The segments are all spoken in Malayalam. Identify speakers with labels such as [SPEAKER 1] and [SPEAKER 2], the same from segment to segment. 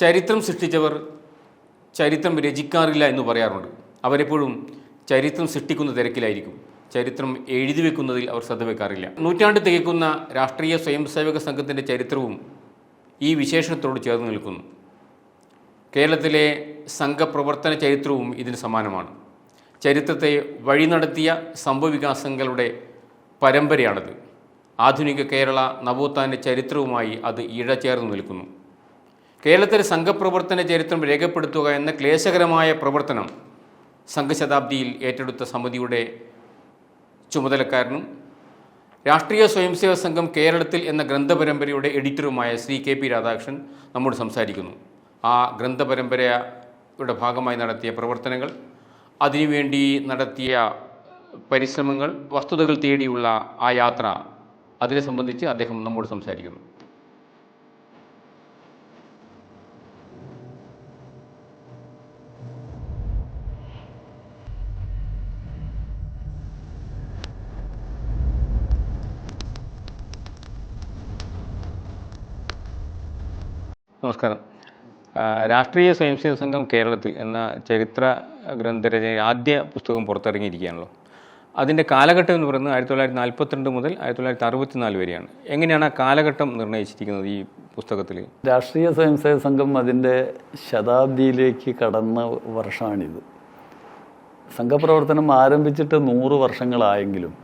[SPEAKER 1] ചരിത്രം സൃഷ്ടിച്ചവർ ചരിത്രം രചിക്കാറില്ല എന്ന് പറയാറുണ്ട്. അവരെപ്പോഴും ചരിത്രം സൃഷ്ടിക്കുന്ന തിരക്കിലായിരിക്കും. ചരിത്രം എഴുതി വെക്കുന്നതിൽ അവർ ശ്രദ്ധ വെക്കാറില്ല. നൂറ്റാണ്ട് തികക്കുന്ന രാഷ്ട്രീയ സ്വയംസേവക സംഘത്തിന്റെ ചരിത്രവും ഈ വിശേഷണത്തോട് ചേർന്ന് നിൽക്കുന്നു. കേരളത്തിലെ സംഘപ്രവർത്തന ചരിത്രവും ഇതിന് സമാനമാണ്. ചരിത്രത്തെ വഴി നടത്തിയ സംഭവവികാസങ്ങളുടെ പരമ്പരയാണത്. ആധുനിക കേരള നവോത്ഥാന ചരിത്രവുമായി അത് ഇഴ ഇഴചേർന്ന് നിൽക്കുന്നു. കേരളത്തിലെ സംഘപ്രവർത്തന ചരിത്രം രേഖപ്പെടുത്തുക എന്ന ക്ലേശകരമായ പ്രവർത്തനം സംഘശതാബ്ദിയിൽ ഏറ്റെടുത്ത സമിതിയുടെ ചുമതലക്കാരനും രാഷ്ട്രീയ സ്വയംസേവക സംഘം കേരളത്തിൽ എന്ന ഗ്രന്ഥപരമ്പരയുടെ എഡിറ്ററുമായ ശ്രീ കെ പി രാധാകൃഷ്ണൻ നമ്മോട് സംസാരിക്കുന്നു. ആ ഗ്രന്ഥപരമ്പരയുടെ ഭാഗമായി നടത്തിയ പ്രവർത്തനങ്ങൾ അതിനുവേണ്ടി നടത്തിയ പരിശ്രമങ്ങൾ വസ്തുതകൾ തേടിയുള്ള ആ യാത്ര അതിനെ സംബന്ധിച്ച് അദ്ദേഹം നമ്മോട് സംസാരിക്കുന്നു. നമസ്കാരം. രാഷ്ട്രീയ സ്വയംസേവ സംഘം കേരളത്തിൽ എന്ന ചരിത്ര ഗ്രന്ഥരചന ആദ്യ പുസ്തകം പുറത്തിറങ്ങിയിരിക്കുകയാണല്ലോ. അതിന്റെ കാലഘട്ടം എന്ന് പറയുന്നത് ആയിരത്തി തൊള്ളായിരത്തി നാൽപ്പത്തിരണ്ട് മുതൽ ആയിരത്തി തൊള്ളായിരത്തി അറുപത്തിനാല് വരെയാണ്. എങ്ങനെയാണ് ആ കാലഘട്ടം നിർണയിച്ചിരിക്കുന്നത് ഈ പുസ്തകത്തിൽ?
[SPEAKER 2] രാഷ്ട്രീയ സ്വയംസേവ സംഘം അതിന്റെ ശതാബ്ദിയിലേക്ക് കടന്ന വർഷമാണിത്. സംഘപ്രവർത്തനം ആരംഭിച്ചിട്ട് നൂറ് വർഷങ്ങളായെങ്കിലും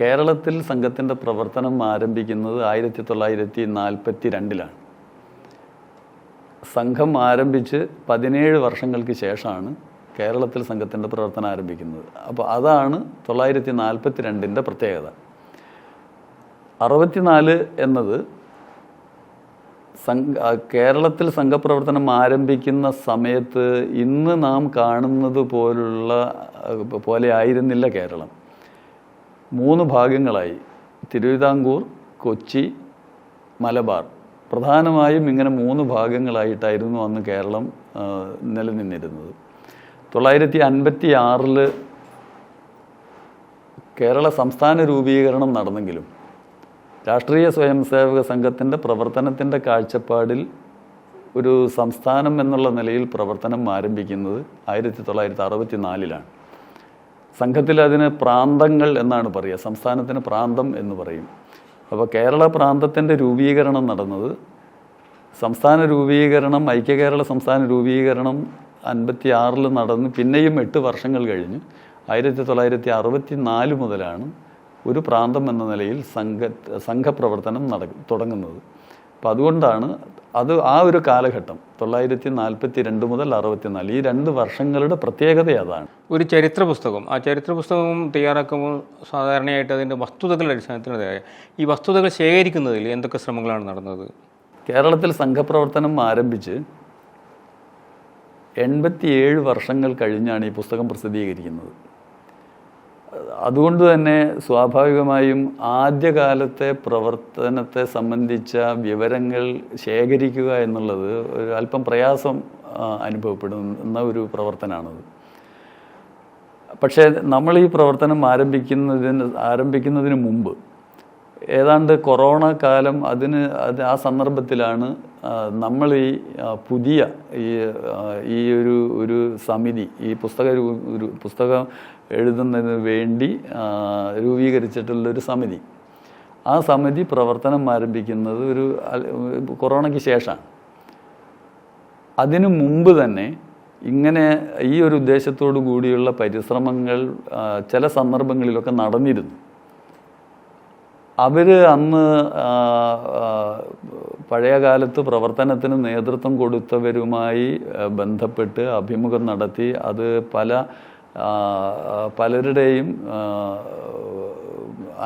[SPEAKER 2] കേരളത്തിൽ സംഘത്തിന്റെ പ്രവർത്തനം ആരംഭിക്കുന്നത് ആയിരത്തി തൊള്ളായിരത്തി നാൽപ്പത്തി രണ്ടിലാണ് സംഘം ആരംഭിച്ച് പതിനേഴ് വർഷങ്ങൾക്ക് ശേഷമാണ് കേരളത്തിൽ സംഘത്തിന്റെ പ്രവർത്തനം ആരംഭിക്കുന്നത്. അപ്പോൾ അതാണ് തൊള്ളായിരത്തി നാൽപ്പത്തി രണ്ടിന്റെ പ്രത്യേകത. അറുപത്തിനാല് എന്നത് സംഘ കേരളത്തിൽ സംഘപ്രവർത്തനം ആരംഭിക്കുന്ന സമയത്ത് ഇന്ന് നാം കാണുന്നത് പോലുള്ള പോലെ ആയിരുന്നില്ല കേരളം. മൂന്ന് ഭാഗങ്ങളായി. തിരുവിതാംകൂർ കൊച്ചി മലബാർ. പ്രധാനമായും ഇങ്ങനെ മൂന്ന് ഭാഗങ്ങളായിട്ടായിരുന്നു അന്ന് കേരളം നിലനിന്നിരുന്നത്. തൊള്ളായിരത്തി അൻപത്തി ആറിൽ കേരള സംസ്ഥാന രൂപീകരണം നടന്നെങ്കിലും രാഷ്ട്രീയ സ്വയംസേവക സംഘത്തിന്റെ പ്രവർത്തനത്തിന്റെ കാഴ്ചപ്പാടിൽ ഒരു സംസ്ഥാനം എന്നുള്ള നിലയിൽ പ്രവർത്തനം ആരംഭിക്കുന്നത് ആയിരത്തി തൊള്ളായിരത്തി അറുപത്തി നാലിലാണ് സംഘത്തിൽ അതിന് പ്രാന്തങ്ങൾ എന്നാണ് പറയുക സംസ്ഥാനത്തിന് പ്രാന്തം എന്ന് പറയും. അപ്പോൾ കേരള പ്രാന്തത്തിന്റെ രൂപീകരണം നടന്നത് സംസ്ഥാന രൂപീകരണം ഐക്യകേരള സംസ്ഥാന രൂപീകരണം അൻപത്തി ആറിൽ നടന്ന് പിന്നെയും എട്ട് വർഷങ്ങൾ കഴിഞ്ഞ് ആയിരത്തി തൊള്ളായിരത്തി അറുപത്തി നാല് മുതലാണ് ഒരു പ്രാന്തം എന്ന നിലയിൽ സംഘ സംഘപ്രവർത്തനം നട തുടങ്ങുന്നത്. അപ്പം അതുകൊണ്ടാണ് അത് ആ ഒരു കാലഘട്ടം തൊള്ളായിരത്തി നാൽപ്പത്തി രണ്ട് മുതൽ അറുപത്തിനാല് ഈ രണ്ട് വർഷങ്ങളുടെ പ്രത്യേകത അതാണ്.
[SPEAKER 1] ഒരു ചരിത്ര പുസ്തകം ആ ചരിത്ര പുസ്തകം തയ്യാറാക്കുമ്പോൾ സാധാരണയായിട്ട് അതിന്റെ വസ്തുതകളുടെ അടിസ്ഥാനത്തിൽ ഈ വസ്തുതകൾ ശേഖരിക്കുന്നതിൽ എന്തൊക്കെ ശ്രമങ്ങളാണ് നടന്നത്?
[SPEAKER 2] കേരളത്തിൽ സംഘപ്രവർത്തനം ആരംഭിച്ച് എൺപത്തിയേഴ് വർഷങ്ങൾ കഴിഞ്ഞാണ് ഈ പുസ്തകം പ്രസിദ്ധീകരിക്കുന്നത്. അതുകൊണ്ട് തന്നെ സ്വാഭാവികമായും ആദ്യകാലത്തെ പ്രവർത്തനത്തെ സംബന്ധിച്ച വിവരങ്ങൾ ശേഖരിക്കുക എന്നുള്ളത് ഒരു അല്പം പ്രയാസം അനുഭവപ്പെടുന്ന ഒരു പ്രവർത്തനമാണത്. പക്ഷേ നമ്മൾ ഈ പ്രവർത്തനം ആരംഭിക്കുന്നതിന് ആരംഭിക്കുന്നതിന് മുമ്പ് ഏതാണ്ട് കൊറോണ കാലം അതിന് അത് ആ സന്ദർഭത്തിലാണ് നമ്മൾ ഈ പുതിയ ഈ ഈ ഒരു ഒരു സമിതി ഈ പുസ്തക ഒരു പുസ്തകം എഴുതുന്നതിന് വേണ്ടി രൂപീകരിച്ചിട്ടുള്ള ഒരു സമിതി. ആ സമിതി പ്രവർത്തനം ആരംഭിക്കുന്നത് ഒരു കൊറോണയ്ക്ക് ശേഷമാണ്. അതിനു മുമ്പ് തന്നെ ഇങ്ങനെ ഈ ഒരു ഉദ്ദേശത്തോടു കൂടിയുള്ള പരിശ്രമങ്ങൾ ചില സന്ദർഭങ്ങളിലൊക്കെ നടന്നിരുന്നു. അവർ അന്ന് പഴയ കാലത്ത് പ്രവർത്തനത്തിന് നേതൃത്വം കൊടുത്തവരുമായി ബന്ധപ്പെട്ട് അഭിമുഖം നടത്തി അത് പല പലരുടെയും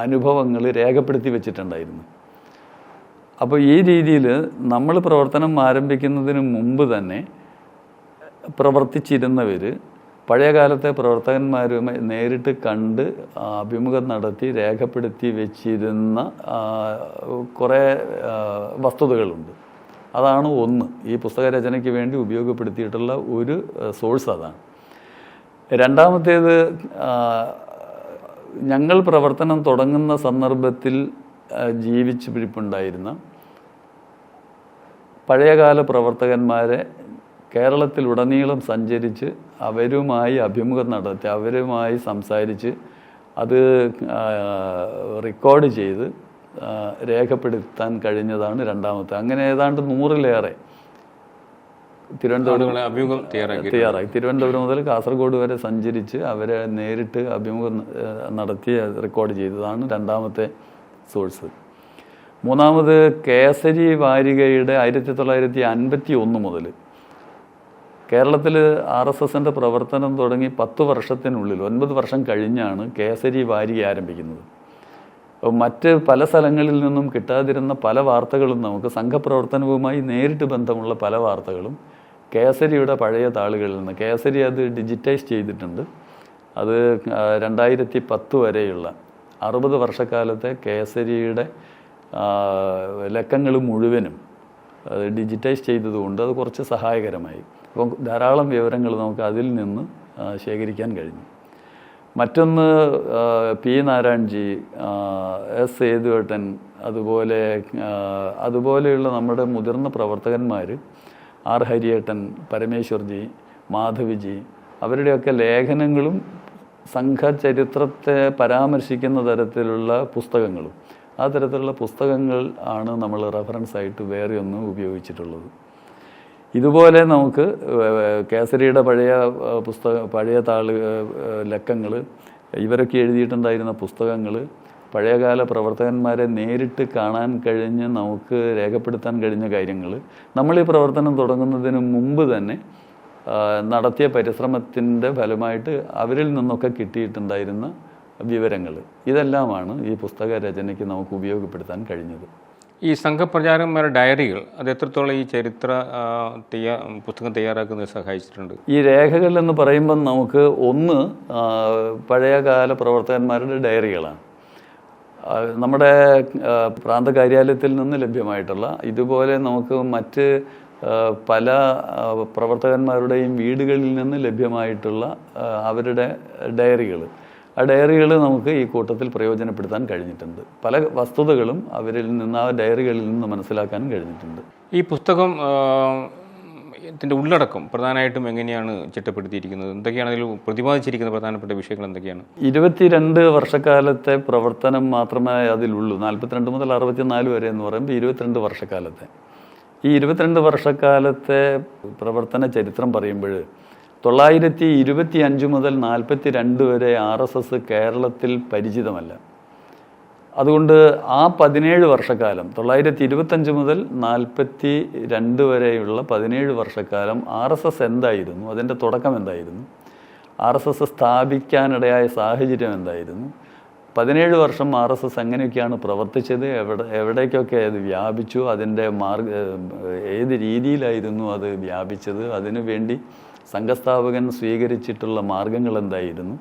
[SPEAKER 2] അനുഭവങ്ങൾ രേഖപ്പെടുത്തി വെച്ചിട്ടുണ്ടായിരുന്നു. അപ്പോൾ ഈ രീതിയിൽ നമ്മൾ പ്രവർത്തനം ആരംഭിക്കുന്നതിന് മുമ്പ് തന്നെ പ്രവർത്തിച്ചിരുന്നവർ പഴയകാലത്തെ പ്രവർത്തകന്മാരുമായി നേരിട്ട് കണ്ട് അഭിമുഖം നടത്തി രേഖപ്പെടുത്തി വെച്ചിരുന്ന കുറേ വസ്തുതകളുണ്ട്. അതാണ് ഒന്ന്. ഈ പുസ്തക രചനയ്ക്ക് വേണ്ടി ഉപയോഗപ്പെടുത്തിയിട്ടുള്ള ഒരു സോഴ്സ് അതാണ്. രണ്ടാമത്തേത് ഞങ്ങൾ പ്രവർത്തനം തുടങ്ങുന്ന സന്ദർഭത്തിൽ ജീവിച്ചു പിടിപ്പുണ്ടായിരുന്ന പഴയകാല പ്രവർത്തകന്മാരെ കേരളത്തിലുടനീളം സഞ്ചരിച്ച് അവരുമായി അഭിമുഖം നടത്തി അവരുമായി സംസാരിച്ച് അത് റെക്കോർഡ് ചെയ്ത് രേഖപ്പെടുത്താൻ കഴിഞ്ഞതാണ് രണ്ടാമത്തെ. അങ്ങനെ ഏതാണ്ട് നൂറിലേറെ തിരുവനന്തപുരം
[SPEAKER 1] അഭിമുഖം തയ്യാറാക്കി.
[SPEAKER 2] തയ്യാറായി തിരുവനന്തപുരം മുതൽ കാസർഗോഡ് വരെ സഞ്ചരിച്ച് അവരെ നേരിട്ട് അഭിമുഖം നടത്തി റെക്കോർഡ് ചെയ്തതാണ് രണ്ടാമത്തെ സോഴ്സ് മൂന്നാമത് കേസരി വാരികയുടെ ആയിരത്തി തൊള്ളായിരത്തി അൻപത്തി ഒന്ന് മുതൽ കേരളത്തിൽ ആർ എസ് എസിന്റെ പ്രവർത്തനം തുടങ്ങി പത്ത് വർഷത്തിനുള്ളിൽ ഒൻപത് വർഷം കഴിഞ്ഞാണ് കേസരി വാരി ആരംഭിക്കുന്നത്. മറ്റ് പല സ്ഥലങ്ങളിൽ നിന്നും കിട്ടാതിരുന്ന പല വാർത്തകളും നമുക്ക് സംഘപ്രവർത്തനവുമായി നേരിട്ട് ബന്ധമുള്ള പല വാർത്തകളും കേസരിയുടെ പഴയ താളുകളിൽ നിന്ന് കേസരി അത് ഡിജിറ്റൈസ് ചെയ്തിട്ടുണ്ട്. അത് രണ്ടായിരത്തി പത്ത് വരെയുള്ള അറുപത് വർഷക്കാലത്തെ കേസരിയുടെ ലക്കങ്ങൾ മുഴുവനും അത് ഡിജിറ്റൈസ് ചെയ്തതുകൊണ്ട് അത് കുറച്ച് സഹായകരമായി. അപ്പം ധാരാളം വിവരങ്ങൾ നമുക്ക് അതിൽ നിന്ന് ശേഖരിക്കാൻ കഴിഞ്ഞു. മറ്റൊന്ന് പി നാരായൺജി എസ് സേതുവേട്ടൻ അതുപോലെ അതുപോലെയുള്ള നമ്മുടെ മുതിർന്ന പ്രവർത്തകന്മാർ ആർ ഹരിയേട്ടൻ പരമേശ്വർജി മാധവിജി അവരുടെയൊക്കെ ലേഖനങ്ങളും സംഘചരിത്രത്തെ പരാമർശിക്കുന്ന തരത്തിലുള്ള പുസ്തകങ്ങളും. ആ തരത്തിലുള്ള പുസ്തകങ്ങൾ ആണ് നമ്മൾ റെഫറൻസ് ആയിട്ട് വേറെ ഒന്നും ഉപയോഗിച്ചിട്ടുള്ളത്. ഇതുപോലെ നമുക്ക് കേസരിയുടെ പഴയ പുസ്തക പഴയ താൾ ലക്കങ്ങൾ ഇവരൊക്കെ എഴുതിയിട്ടുണ്ടായിരുന്ന പുസ്തകങ്ങൾ പഴയകാല പ്രവർത്തകന്മാരെ നേരിട്ട് കാണാൻ കഴിഞ്ഞ് നമുക്ക് രേഖപ്പെടുത്താൻ കഴിഞ്ഞ കാര്യങ്ങൾ നമ്മൾ ഈ പ്രവർത്തനം തുടങ്ങുന്നതിന് മുമ്പ് തന്നെ നടത്തിയ പരിശ്രമത്തിന്റെ ഫലമായിട്ട് അവരിൽ നിന്നൊക്കെ കിട്ടിയിട്ടുണ്ടായിരുന്ന വിവരങ്ങൾ ഇതെല്ലാമാണ് ഈ പുസ്തക രചനയ്ക്ക് നമുക്ക് ഉപയോഗപ്പെടുത്താൻ കഴിഞ്ഞത്.
[SPEAKER 1] ഈ സംഘപ്രചാരകന്മാരുടെ ഡയറികൾ അത് എത്രത്തോളം ഈ ചരിത്ര പുസ്തകം തയ്യാറാക്കുന്നത് സഹായിച്ചിട്ടുണ്ട്?
[SPEAKER 2] ഈ രേഖകൾ എന്ന് പറയുമ്പം നമുക്ക് ഒന്ന് പഴയകാല പ്രവർത്തകന്മാരുടെ ഡയറികളാണ്. നമ്മുടെ പ്രാന്ത കാര്യാലയത്തിൽ നിന്ന് ലഭ്യമായിട്ടുള്ള ഇതുപോലെ നമുക്ക് മറ്റ് പല പ്രവർത്തകന്മാരുടെയും വീടുകളിൽ നിന്ന് ലഭ്യമായിട്ടുള്ള അവരുടെ ഡയറികൾ. ആ ഡയറികൾ നമുക്ക് ഈ കൂട്ടത്തിൽ പ്രയോജനപ്പെടുത്താൻ കഴിഞ്ഞിട്ടുണ്ട്. പല വസ്തുതകളും അവരിൽ നിന്ന് ആ ഡയറികളിൽ നിന്ന് മനസ്സിലാക്കാനും കഴിഞ്ഞിട്ടുണ്ട്.
[SPEAKER 1] ഈ പുസ്തകം ഇതിന്റെ ഉള്ളടക്കം പ്രധാനമായിട്ടും എങ്ങനെയാണ് ചിട്ടപ്പെടുത്തിയിരിക്കുന്നത്? എന്തൊക്കെയാണ് അതിൽ പ്രതിപാദിച്ചിരിക്കുന്ന പ്രധാനപ്പെട്ട വിഷയങ്ങൾ എന്തൊക്കെയാണ്?
[SPEAKER 2] ഇരുപത്തിരണ്ട് വർഷക്കാലത്തെ പ്രവർത്തനം മാത്രമേ അതിലുള്ളൂ. നാൽപ്പത്തിരണ്ട് മുതൽ അറുപത്തിനാല് വരെ എന്ന് പറയുമ്പോൾ ഇരുപത്തിരണ്ട് വർഷക്കാലത്തെ. ഈ ഇരുപത്തിരണ്ട് വർഷക്കാലത്തെ പ്രവർത്തന ചരിത്രം പറയുമ്പോൾ തൊള്ളായിരത്തി ഇരുപത്തി അഞ്ച് മുതൽ നാൽപ്പത്തി രണ്ട് വരെ ആർ എസ് എസ് കേരളത്തിൽ പരിചിതമല്ല. അതുകൊണ്ട് ആ പതിനേഴ് വർഷക്കാലം തൊള്ളായിരത്തി ഇരുപത്തഞ്ച് മുതൽ നാൽപ്പത്തി രണ്ട് വരെയുള്ള പതിനേഴ് വർഷക്കാലം ആർ എസ് എസ് എന്തായിരുന്നു? അതിന്റെ തുടക്കം എന്തായിരുന്നു? ആർ എസ് എസ് സ്ഥാപിക്കാനിടയായ സാഹചര്യം എന്തായിരുന്നു? പതിനേഴ് വർഷം ആർ എസ് എസ് എങ്ങനെയൊക്കെയാണ് പ്രവർത്തിച്ചത്? എവിടെ എവിടേക്കൊക്കെ അത് വ്യാപിച്ചു? അതിന്റെ മാർഗ ഏത് രീതിയിലായിരുന്നു അത് വ്യാപിച്ചത്? അതിനു വേണ്ടി സംഘസ്ഥാപകൻ സ്വീകരിച്ചിട്ടുള്ള മാർഗങ്ങൾ എന്തായിരുന്നു?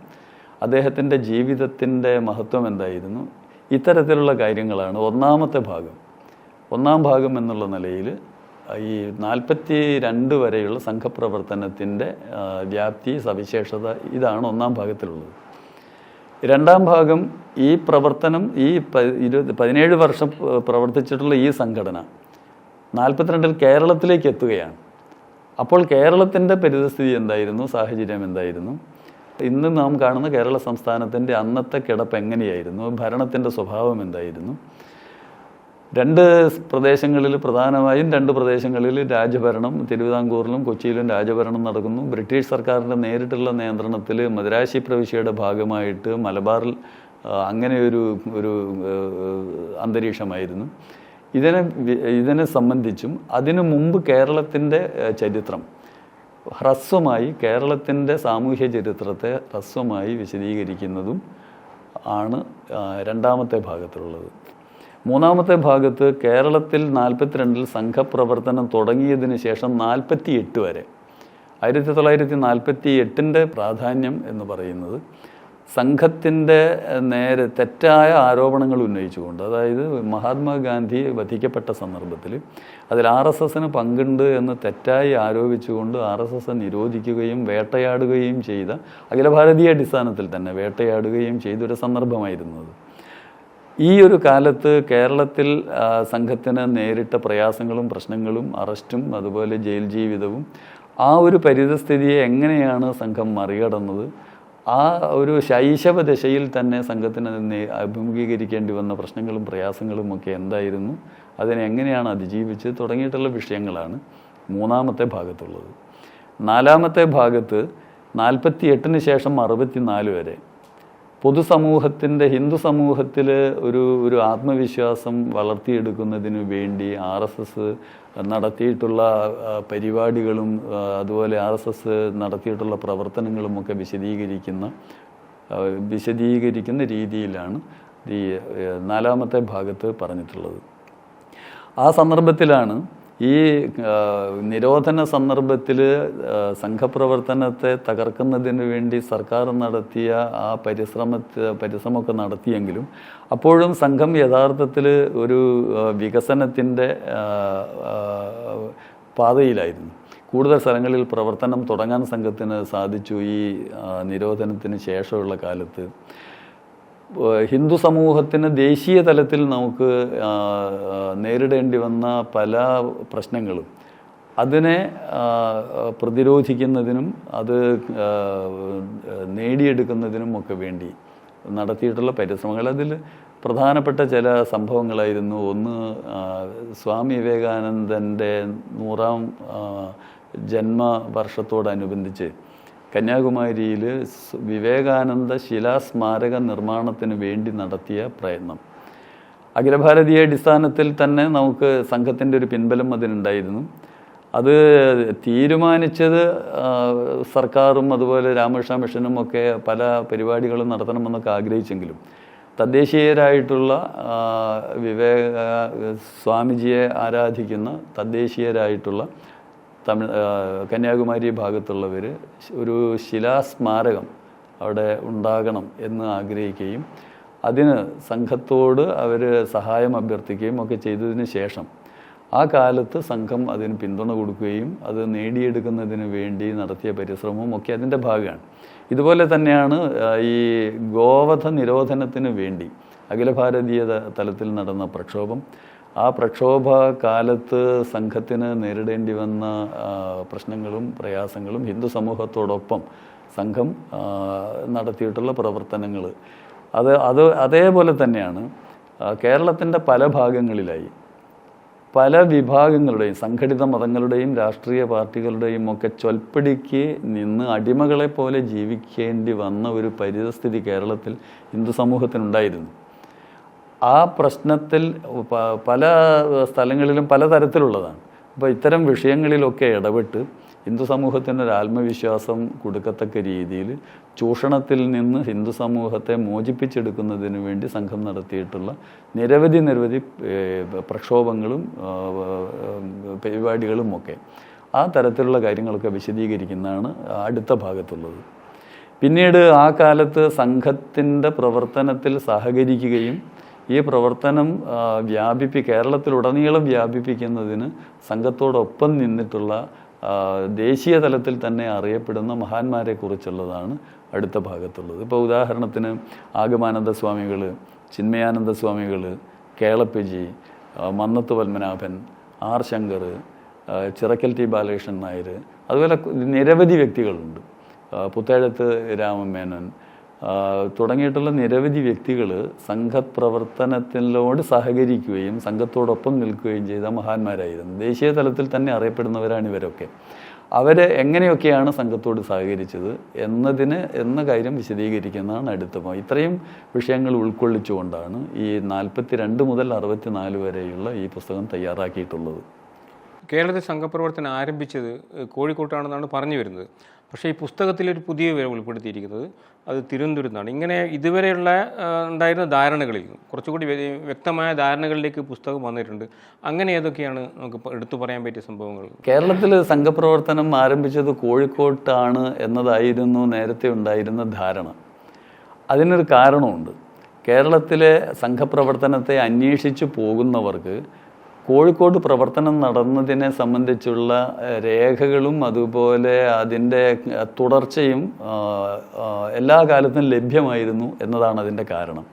[SPEAKER 2] അദ്ദേഹത്തിന്റെ ജീവിതത്തിന്റെ മഹത്വം എന്തായിരുന്നു? ഇത്തരത്തിലുള്ള കാര്യങ്ങളാണ് ഒന്നാമത്തെ ഭാഗം. ഒന്നാം ഭാഗം എന്നുള്ള നിലയിൽ ഈ നാൽപ്പത്തി രണ്ട് വരെയുള്ള സംഘപ്രവർത്തനത്തിന്റെ വ്യാപ്തി സവിശേഷത ഇതാണ് ഒന്നാം ഭാഗത്തിലുള്ളത്. രണ്ടാം ഭാഗം ഈ പ്രവർത്തനം ഈ ഇരുപത് പതിനേഴ് വർഷം പ്രവർത്തിച്ചിട്ടുള്ള ഈ സംഘടന നാൽപ്പത്തിരണ്ടിൽ കേരളത്തിലേക്ക് എത്തുകയാണ്. അപ്പോൾ കേരളത്തിന്റെ പരിതസ്ഥിതി എന്തായിരുന്നു? സാഹചര്യം എന്തായിരുന്നു? ഇന്ന് നാം കാണുന്ന കേരള സംസ്ഥാനത്തിന്റെ അന്നത്തെ കിടപ്പ് എങ്ങനെയായിരുന്നു? ഭരണത്തിന്റെ സ്വഭാവം എന്തായിരുന്നു? രണ്ട് പ്രദേശങ്ങളിൽ പ്രധാനമായും രണ്ട് പ്രദേശങ്ങളിൽ രാജഭരണം തിരുവിതാംകൂറിലും കൊച്ചിയിലും രാജഭരണം നടക്കുന്നു. ബ്രിട്ടീഷ് സർക്കാരിന്റെ നേരിട്ടുള്ള നിയന്ത്രണത്തിൽ മദ്രാശി പ്രവിശ്യയുടെ ഭാഗമായിട്ട് മലബാറിൽ അങ്ങനെ ഒരു ഒരു അന്തരീക്ഷമായിരുന്നു. ഇതിനെ ഇതിനെ സംബന്ധിച്ചും അതിനു മുമ്പ് കേരളത്തിന്റെ ചരിത്രം. ഹ്രസ്വമായി കേരളത്തിന്റെ സാമൂഹ്യ ചരിത്രത്തെ ഹ്രസ്വമായി വിശദീകരിക്കുന്നതും ആണ് രണ്ടാമത്തെ ഭാഗത്തിലുള്ളത്. മൂന്നാമത്തെ ഭാഗത്ത് കേരളത്തിൽ നാൽപ്പത്തിരണ്ടിൽ സംഘപ്രവർത്തനം തുടങ്ങിയതിന് ശേഷം നാൽപ്പത്തി എട്ട് വരെ. ആയിരത്തി തൊള്ളായിരത്തി നാൽപ്പത്തി എട്ടിന്റെ പ്രാധാന്യം എന്ന് പറയുന്നത് സംഘത്തിന്റെ നേരെ തെറ്റായ ആരോപണങ്ങൾ ഉന്നയിച്ചുകൊണ്ട് അതായത് മഹാത്മാഗാന്ധി വധിക്കപ്പെട്ട സന്ദർഭത്തിൽ അതിൽ ആർ എസ് എസിന് പങ്കുണ്ട് എന്ന് തെറ്റായി ആരോപിച്ചുകൊണ്ട് ആർ എസ് എസ് നിരോധിക്കുകയും വേട്ടയാടുകയും ചെയ്ത അഖില ഭാരതീയ അടിസ്ഥാനത്തിൽ തന്നെ വേട്ടയാടുകയും ചെയ്തൊരു സന്ദർഭമായിരുന്നു അത് ഈ ഒരു കാലത്ത് കേരളത്തിൽ സംഘത്തിന് നേരിട്ട പ്രയാസങ്ങളും പ്രശ്നങ്ങളും അറസ്റ്റും അതുപോലെ ജയിൽ ജീവിതവും ആ ഒരു പരിതസ്ഥിതിയെ എങ്ങനെയാണ് സംഘം മറികടന്നത്? ആ ഒരു ശൈശവ ദശയിൽ തന്നെ സംഘത്തിന് അഭിമുഖീകരിക്കേണ്ടി വന്ന പ്രശ്നങ്ങളും പ്രയാസങ്ങളും ഒക്കെ എന്തായിരുന്നു? അതിനെ എങ്ങനെയാണ് അതിജീവിച്ച് തുടങ്ങിയിട്ടുള്ള വിഷയങ്ങളാണ് മൂന്നാമത്തെ ഭാഗത്തുള്ളത്. നാലാമത്തെ ഭാഗത്ത് നാൽപ്പത്തി എട്ടിന് ശേഷം അറുപത്തിനാല് വരെ പൊതുസമൂഹത്തിന്റെ ഹിന്ദു സമൂഹത്തിൽ ഒരു ഒരു ആത്മവിശ്വാസം വളർത്തിയെടുക്കുന്നതിന് വേണ്ടി ആർ എസ് എസ് നടത്തിയിട്ടുള്ള പരിപാടികളും അതുപോലെ ആർ എസ് എസ് നടത്തിയിട്ടുള്ള പ്രവർത്തനങ്ങളും ഒക്കെ വിശദീകരിക്കുന്ന വിശദീകരിക്കുന്ന രീതിയിലാണ് ഈ നാലാമത്തെ ഭാഗത്ത് പറഞ്ഞിട്ടുള്ളത്. ആ സന്ദർഭത്തിലാണ് ഈ നിരോധന സന്ദർഭത്തിൽ സംഘപ്രവർത്തനത്തെ തകർക്കുന്നതിന് വേണ്ടി സർക്കാർ നടത്തിയ ആ പരിശ്രമ പരിശ്രമമൊക്കെ നടത്തിയെങ്കിലും അപ്പോഴും സംഘം യഥാർത്ഥത്തിൽ ഒരു വികസനത്തിന്റെ പാതയിലായിരുന്നു. കൂടുതൽ സ്ഥലങ്ങളിൽ പ്രവർത്തനം തുടങ്ങാൻ സംഘത്തിന് സാധിച്ചു ഈ നിരോധനത്തിന് ശേഷമുള്ള കാലത്ത്. ഹിന്ദു സമൂഹത്തിന് ദേശീയ തലത്തിൽ നമുക്ക് നേരിടേണ്ടി വന്ന പല പ്രശ്നങ്ങളും. അതിനെ പ്രതിരോധിക്കുന്നതിനും അത് നേടിയെടുക്കുന്നതിനും ഒക്കെ വേണ്ടി നടത്തിയിട്ടുള്ള പരിശ്രമങ്ങൾ. അതിൽ പ്രധാനപ്പെട്ട ചില സംഭവങ്ങളായിരുന്നു. ഒന്ന് സ്വാമി വിവേകാനന്ദന്റെ നൂറാം ജന്മ ജന്മവർഷത്തോടനുബന്ധിച്ച് കന്യാകുമാരിയിൽ വിവേകാനന്ദ ശിലാസ്മാരക നിർമ്മാണത്തിന് വേണ്ടി നടത്തിയ പ്രയത്നം. അഖിലഭാരതീയ അടിസ്ഥാനത്തിൽ തന്നെ നമുക്ക് സംഘത്തിന്റെ ഒരു പിൻബലം അതിനുണ്ടായിരുന്നു. അത് തീരുമാനിച്ചത് സർക്കാരും അതുപോലെ രാമകൃഷ്ണ മിഷനും ഒക്കെ പല പരിപാടികളും നടത്തണമെന്നൊക്കെ ആഗ്രഹിച്ചെങ്കിലും തദ്ദേശീയരായിട്ടുള്ള വിവേക സ്വാമിജിയെ ആരാധിക്കുന്ന തദ്ദേശീയരായിട്ടുള്ള തമിഴ് കന്യാകുമാരി ഭാഗത്തുള്ളവർ ഒരു ശിലാസ്മാരകം അവിടെ ഉണ്ടാകണം എന്ന് ആഗ്രഹിക്കുകയും അതിന് സംഘത്തോട് അവർ സഹായം അഭ്യർത്ഥിക്കുകയും ഒക്കെ ചെയ്തതിന് ശേഷം ആ കാലത്ത് സംഘം അതിന് പിന്തുണ കൊടുക്കുകയും അത് നേടിയെടുക്കുന്നതിന് വേണ്ടി നടത്തിയ പരിശ്രമവും ഒക്കെ അതിന്റെ ഭാഗമാണ്. ഇതുപോലെ തന്നെയാണ് ഈ ഗോവധ നിരോധനത്തിന് വേണ്ടി അഖില ഭാരതീയ തലത്തിൽ നടന്ന പ്രക്ഷോഭം. ആ പ്രക്ഷോഭ കാലത്ത് സംഘത്തിന് നേരിടേണ്ടി വന്ന പ്രശ്നങ്ങളും പ്രയാസങ്ങളും ഹിന്ദു സമൂഹത്തോടൊപ്പം സംഘം നടത്തിയിട്ടുള്ള പ്രവർത്തനങ്ങൾ അത് അത് അതേപോലെ തന്നെയാണ് കേരളത്തിന്റെ പല ഭാഗങ്ങളിലായി പല വിഭാഗങ്ങളുടെയും സംഘടിത മതങ്ങളുടെയും രാഷ്ട്രീയ പാർട്ടികളുടെയും ഒക്കെ ചൊൽപ്പടിക്ക് നിന്ന് അടിമകളെ പോലെ ജീവിക്കേണ്ടി വന്ന ഒരു പരിതസ്ഥിതി കേരളത്തിൽ ഹിന്ദു സമൂഹത്തിനുണ്ടായിരുന്നു. ആ പ്രശ്നത്തിൽ പല സ്ഥലങ്ങളിലും പലതരത്തിലുള്ളതാണ് അപ്പോൾ ഇത്തരം വിഷയങ്ങളിലൊക്കെ ഇടപെട്ട് ഹിന്ദു സമൂഹത്തിന് ഒരു ആത്മവിശ്വാസം കൊടുക്കത്തക്ക രീതിയിൽ ചൂഷണത്തിൽ നിന്ന് ഹിന്ദു സമൂഹത്തെ മോചിപ്പിച്ചെടുക്കുന്നതിന് വേണ്ടി സംഘം നടത്തിയിട്ടുള്ള നിരവധി നിരവധി പ്രക്ഷോഭങ്ങളും പരിപാടികളും ഒക്കെ ആ തരത്തിലുള്ള കാര്യങ്ങളൊക്കെ വിശദീകരിക്കുന്നതാണ് അടുത്ത ഭാഗത്തുള്ളത്. പിന്നീട് ആ കാലത്ത് സംഘത്തിന്റെ പ്രവർത്തനത്തിൽ സഹകരിക്കുകയും ഈ പ്രവർത്തനം വ്യാപിപ്പി കേരളത്തിലുടനീളം വ്യാപിപ്പിക്കുന്നതിന് സംഘത്തോടൊപ്പം നിന്നിട്ടുള്ള ദേശീയ തലത്തിൽ തന്നെ അറിയപ്പെടുന്ന മഹാന്മാരെ കുറിച്ചുള്ളതാണ് അടുത്ത ഭാഗത്തുള്ളത്. ഇപ്പോൾ ഉദാഹരണത്തിന് ആഗമാനന്ദ സ്വാമികൾ ചിന്മയാനന്ദ സ്വാമികൾ കേളപ്പജി മന്നത്ത് പത്മനാഭൻ ആർ ശങ്കർ ചിറക്കൽ ടി ബാലകൃഷ്ണൻ നായർ അതുപോലെ നിരവധി വ്യക്തികളുണ്ട്. പുത്തേഴത്ത് രാമമേനോൻ തുടങ്ങിയിട്ടുള്ള നിരവധി വ്യക്തികൾ സംഘപ്രവർത്തനത്തിനോട് സഹകരിക്കുകയും സംഘത്തോടൊപ്പം നിൽക്കുകയും ചെയ്ത മഹാന്മാരായിരുന്നു. ദേശീയ തലത്തിൽ തന്നെ അറിയപ്പെടുന്നവരാണ് ഇവരൊക്കെ. അവർ എങ്ങനെയൊക്കെയാണ് സംഘത്തോട് സഹകരിച്ചത് എന്നതിന് എന്ന കാര്യം വിശദീകരിക്കുന്നതാണ് അടുത്ത ഇത്രയും വിഷയങ്ങൾ ഉൾക്കൊള്ളിച്ചുകൊണ്ടാണ് ഈ നാൽപ്പത്തി രണ്ട് മുതൽ അറുപത്തിനാല് വരെയുള്ള ഈ പുസ്തകം തയ്യാറാക്കിയിട്ടുള്ളത്.
[SPEAKER 1] കേരളത്തിൽ സംഘപ്രവർത്തനം ആരംഭിച്ചത് കോഴിക്കോട്ടാണെന്നാണ് പറഞ്ഞു വരുന്നത്. പക്ഷേ ഈ പുസ്തകത്തിൽ ഒരു പുതിയ വിവരം ഉൾപ്പെടുത്തിയിരിക്കുന്നത് അത് തിരുവനന്തപുരത്താണ് ഇങ്ങനെ ഇതുവരെയുള്ള ഉണ്ടായിരുന്ന ധാരണകളിൽ കുറച്ചുകൂടി വ്യക്തമായ ധാരണകളിലേക്ക് പുസ്തകം വന്നിട്ടുണ്ട്. അങ്ങനെ ഏതൊക്കെയാണ് നമുക്ക് എടുത്തു പറയാൻ പറ്റിയ സംഭവങ്ങൾ?
[SPEAKER 2] കേരളത്തിൽ സംഘപ്രവർത്തനം ആരംഭിച്ചത് കോഴിക്കോട്ടാണ് എന്നതായിരുന്നു നേരത്തെ ഉണ്ടായിരുന്ന ധാരണ. അതിനൊരു കാരണമുണ്ട്. കേരളത്തിലെ സംഘപ്രവർത്തനത്തെ അന്വേഷിച്ചു പോകുന്നവർക്ക് കോഴിക്കോട് പ്രവർത്തനം നടന്നതിനെ സംബന്ധിച്ചുള്ള രേഖകളും അതുപോലെ അതിന്റെ തുടർച്ചയും എല്ലാ കാലത്തും ലഭ്യമായിരുന്നു എന്നതാണ് അതിന്റെ കാരണം.